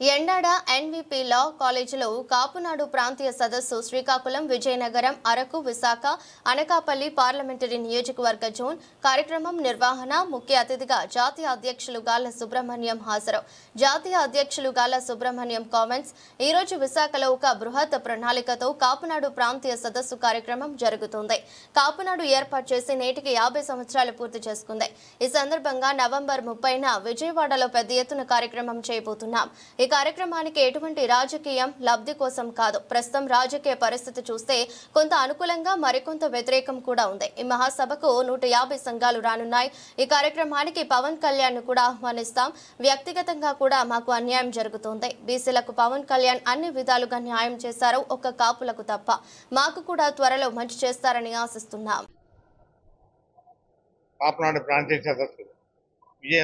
Endada NVP లా కాలేజీలో కాపునాడు ప్రాంతీయ సదస్సు శ్రీకాకుళం విజయనగరం అరకు విశాఖ అనకాపల్లి పార్లమెంటరీ నియోజకవర్గ జోన్ కార్యక్రమం నిర్వహణ ముఖ్య అతిథిగా జాతీయ అధ్యక్షులు గాల సుబ్రహ్మణ్యం హాజరు. జాతీయ అధ్యక్షులు గాల సుబ్రహ్మణ్యం కామెంట్స్ ఈ రోజు విశాఖలో ఒక బృహత్ ప్రణాళికతో కాపునాడు ప్రాంతీయ సదస్సు కార్యక్రమం జరుగుతుంది. కాపునాడు ఏర్పాటు చేసి నేటికి యాభై సంవత్సరాలు పూర్తి చేసుకుంది. ఈ సందర్భంగా నవంబర్ ముప్పైన విజయవాడలో పెద్ద ఎత్తున కార్యక్రమం చేయబోతున్నాం. ఈ కార్యక్రమానికి ఎటువంటి రాజకీయం లబ్ధి కోసం కాదు. ప్రస్తుతం రాజకీయ పరిస్థితి చూస్తే కొంత అనుకూలంగా మరికొంత వ్యతిరేకం కూడా ఉంది. ఈ మహాసభకు నూట యాభై సంఘాలు రానున్నాయి. ఈ కార్యక్రమానికి పవన్ కళ్యాణ్ కూడా ఆహ్వానిస్తాం. వ్యక్తిగతంగా కూడా మాకు అన్యాయం జరుగుతోంది. బీసీలకు పవన్ కళ్యాణ్ అన్ని విధాలుగా న్యాయం చేశారు. ఒక్క కాపులకు తప్ప మాకు కూడా త్వరలో మంచి చేస్తారని ఆశిస్తున్నాం. పాపనాడు ప్రాంతీయ సదస్సు విజయ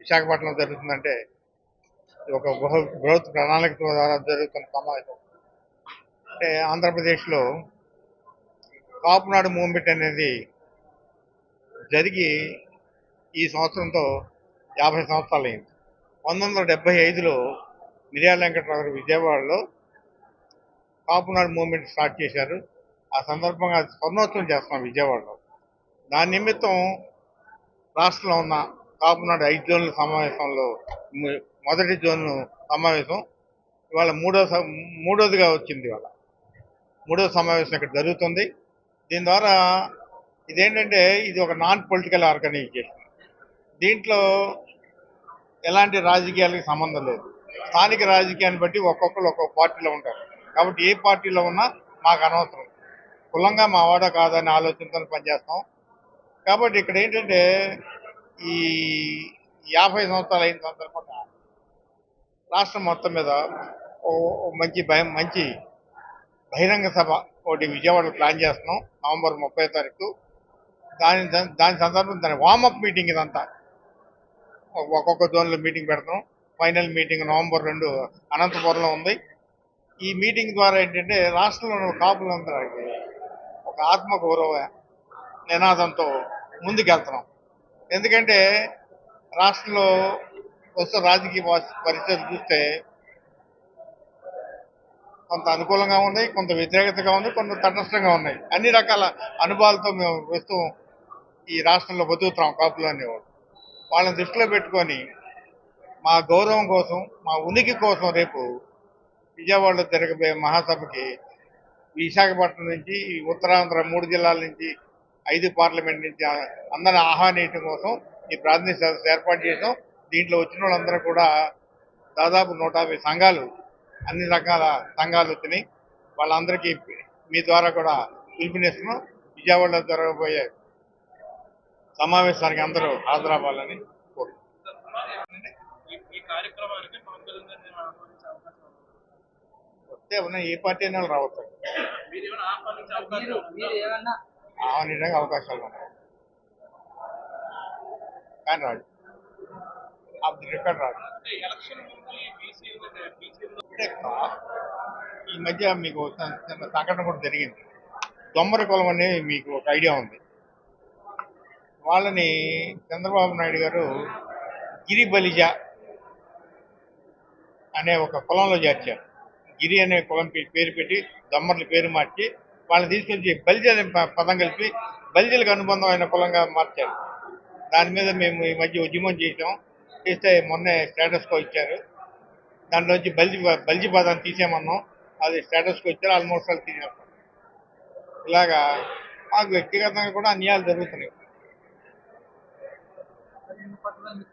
విశాఖపట్నం జరుగుతుందంటే ఒక బృహ- బృహత్ ప్రణాళిక ద్వారా జరుగుతున్న సమావేశం. అంటే ఆంధ్రప్రదేశ్లో కాపునాడు మూమెంట్ అనేది జరిగి ఈ సంవత్సరంతో యాభై సంవత్సరాలు అయింది పంతొమ్మిది వందల డెబ్బై ఐదులో మిర్యాల వెంకటరావు గారు విజయవాడలో కాపునాడు మూమెంట్ స్టార్ట్ చేశారు. ఆ సందర్భంగా స్వర్ణోత్సవం చేస్తున్నాం విజయవాడలో. దాని నిమిత్తం రాష్ట్రంలో ఉన్న కాపునాడు ఐదు జోన్ల సమావేశంలో మొదటి జోన్ సమావేశం. ఇవాళ మూడో స- మూడోదిగా వచ్చింది ఇవాళ. మూడో సమావేశం ఇక్కడ జరుగుతుంది. దీని ద్వారా ఇదేంటంటే ఇది ఒక నాన్ పొలిటికల్ ఆర్గనైజేషన్. దీంట్లో ఎలాంటి రాజకీయాలకి సంబంధం లేదు. స్థానిక రాజకీయాన్ని బట్టి ఒక్కొక్కరు ఒక్కొక్క పార్టీలో ఉంటారు. కాబట్టి ఏ పార్టీలో ఉన్నా మాకు అనవసరం. కులంగా మా వాడ కాదనే ఆలోచనతో పనిచేస్తాం. కాబట్టి ఇక్కడ ఏంటంటే ఈ యాభై సంవత్సరాలు అయిన సందర్భంగా రాష్ట్రం మొత్తం మీద ఓ మంచి భయం మంచి బహిరంగ సభ ఒకటి విజయవాడలో ప్లాన్ చేస్తున్నాం నవంబర్ ముప్పై తారీఖు. దాని దాని సందర్భం దాని వార్మప్ మీటింగ్ ఇదంతా. ఒక్కొక్క జోన్లో మీటింగ్ పెడతాం. ఫైనల్ మీటింగ్ నవంబర్ రెండు అనంతపురంలో ఉంది. ఈ మీటింగ్ ద్వారా ఏంటంటే రాష్ట్రంలో ఉన్న కాపులందరికీ ఒక ఆత్మగౌరవ నినాదంతో ముందుకెళ్తున్నాం. ఎందుకంటే రాష్ట్రంలో ప్రస్తుత రాజకీయ పరిస్థితి పరిస్థితులు చూస్తే కొంత అనుకూలంగా ఉంది కొంత వ్యతిరేకతగా ఉంది కొంత తటస్థంగా ఉన్నాయి. అన్ని రకాల అనుభవాలతో మేము ప్రస్తుతం ఈ రాష్ట్రంలో బతుకుతున్నాం కాపులు అనేవాళ్ళు. వాళ్ళని దృష్టిలో పెట్టుకొని మా గౌరవం కోసం మా ఉనికి కోసం రేపు విజయవాడలో జరగబోయే మహాసభకి విశాఖపట్నం నుంచి ఈ ఉత్తరాంధ్ర మూడు జిల్లాల నుంచి ఐదు పార్లమెంట్ నుంచి అందరిని ఆహ్వానించడం కోసం ఈ ప్రాంతీయ సదస్సు ఏర్పాటు చేసాం దీంట్లో వచ్చిన వాళ్ళందరూ కూడా దాదాపు నూట యాభై సంఘాలు అన్ని రకాల సంఘాలు వచ్చినాయి. వాళ్ళందరికీ మీ ద్వారా కూడా పిలుపునిస్తున్నాం. విజయవాడలో జరగబోయే సమావేశానికి అందరూ హాజరవ్వాలని? వస్తే ఉన్న ఏ పార్టీ అయినా రావచ్చు. ఆహ్వానించడానికి అవకాశాలు ఉన్నాయి. కానీ రాడు ఆఫ్ ది రికార్డ్ రాడు ముందు ఈ మధ్య మీకు సంఘటన కూడా జరిగింది. దొమ్మరి కులం అనేది మీకు ఒక ఐడియా ఉంది. వాళ్ళని చంద్రబాబు నాయుడు గారు గిరి బలిజ అనే ఒక కులంలో చేర్చారు. గిరి అనే కులం పేరు పెట్టి దమ్మర్ల పేరు మార్చి వాళ్ళని తీసుకొచ్చి బలిజ పదం కలిపి బలిజలకు అనుబంధమైన కులంగా మార్చారు. దాని మీద మేము ఈ మధ్య ఉద్యమం చేసాం చేస్తే మొన్నే స్టేటస్కో ఇచ్చారు. దాంట్లోంచి బల్జి బల్జి పదాన్ని తీసేయమన్నాం. అది స్టేటస్కి వచ్చారు ఆల్మోస్ట్ వాళ్ళు తీసేస్తాం ఇలాగా మాకు వ్యక్తిగతంగా కూడా అన్యాయాలు జరుగుతున్నాయి.